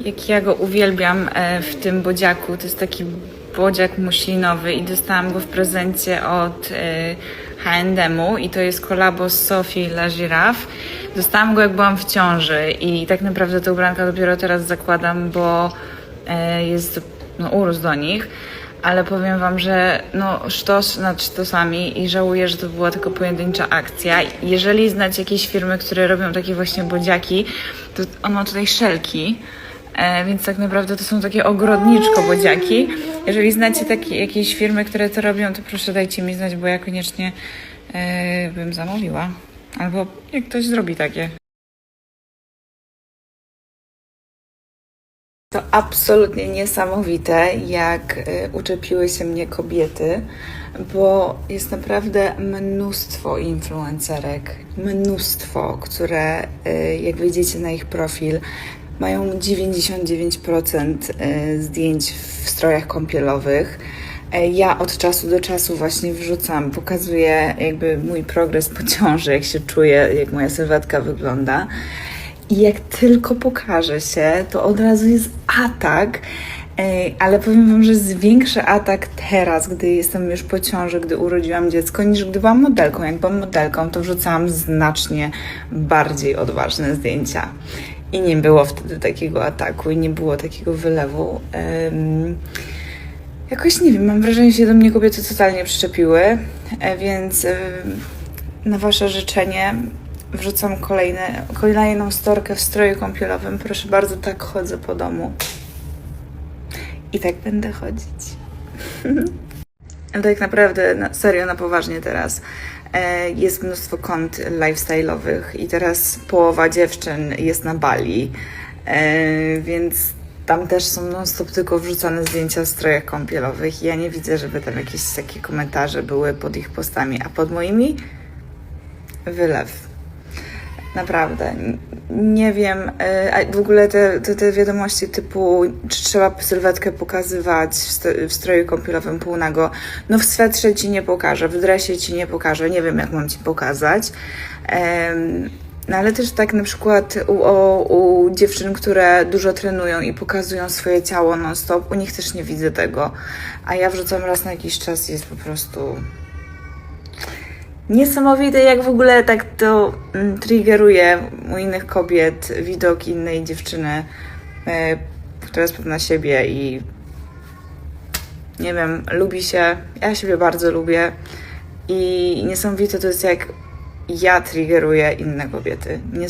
jak ja go uwielbiam e, w tym bodziaku. To jest taki bodziak muślinowy i dostałam go w prezencie od e, H&M-u i to jest kolabo z Sophie La Giraffe. Dostałam go jak byłam w ciąży i tak naprawdę te ubranka dopiero teraz zakładam, bo e, jest no, urósł do nich. Ale powiem wam, że no sztos nad sztosami i żałuję, że to była tylko pojedyncza akcja. Jeżeli znacie jakieś firmy, które robią takie właśnie bodziaki, to on ma tutaj szelki, więc tak naprawdę to są takie ogrodniczko bodziaki. Jeżeli znacie takie jakieś firmy, które to robią, to proszę dajcie mi znać, bo ja koniecznie e, bym zamówiła. Albo jak ktoś zrobi takie. To absolutnie niesamowite, jak y, uczepiły się mnie kobiety, bo jest naprawdę mnóstwo influencerek, mnóstwo, które jak wejdziecie na ich profil, mają 99% y, zdjęć w strojach kąpielowych. E, Ja od czasu do czasu właśnie wrzucam, pokazuję jakby mój progres po ciąży, jak się czuję, jak moja sylwetka wygląda. I jak tylko pokaże się, to od razu jest atak. Ej, Ale powiem Wam, że jest większy atak teraz, gdy jestem już po ciąży, gdy urodziłam dziecko, niż gdy byłam modelką. Jak byłam modelką, to wrzucałam znacznie bardziej odważne zdjęcia. I nie było wtedy takiego ataku i nie było takiego wylewu. Em, Jakoś nie wiem, mam wrażenie, że się do mnie kobiety totalnie przyczepiły, e, więc na Wasze życzenie wrzucam kolejne, kolejną storkę w stroju kąpielowym. Proszę bardzo, tak chodzę po domu. I tak będę chodzić. Ale tak naprawdę, na, serio, na poważnie teraz. E, jest mnóstwo kont lifestyle'owych i teraz połowa dziewczyn jest na Bali, e, więc tam też są non-stop tylko wrzucane zdjęcia w strojach kąpielowych ja nie widzę, żeby tam jakieś takie komentarze były pod ich postami, a pod moimi wylew. Naprawdę. Nie wiem, a w ogóle te, te, te wiadomości typu, czy trzeba sylwetkę pokazywać w, stroju kąpielowym półnago. No w swetrze ci nie pokażę, w dresie ci nie pokażę, nie wiem jak mam ci pokazać. No ale też tak na przykład u, o, u dziewczyn, które dużo trenują i pokazują swoje ciało non-stop, u nich też nie widzę tego. A ja wrzucam raz na jakiś czas i jest po prostu Niesamowite, jak w ogóle tak to mm, triggeruje u innych kobiet widok innej dziewczyny, e, która jest pewna siebie i nie wiem, lubi się. Ja siebie bardzo lubię i niesamowite to jest, jak ja triggeruję inne kobiety. Nie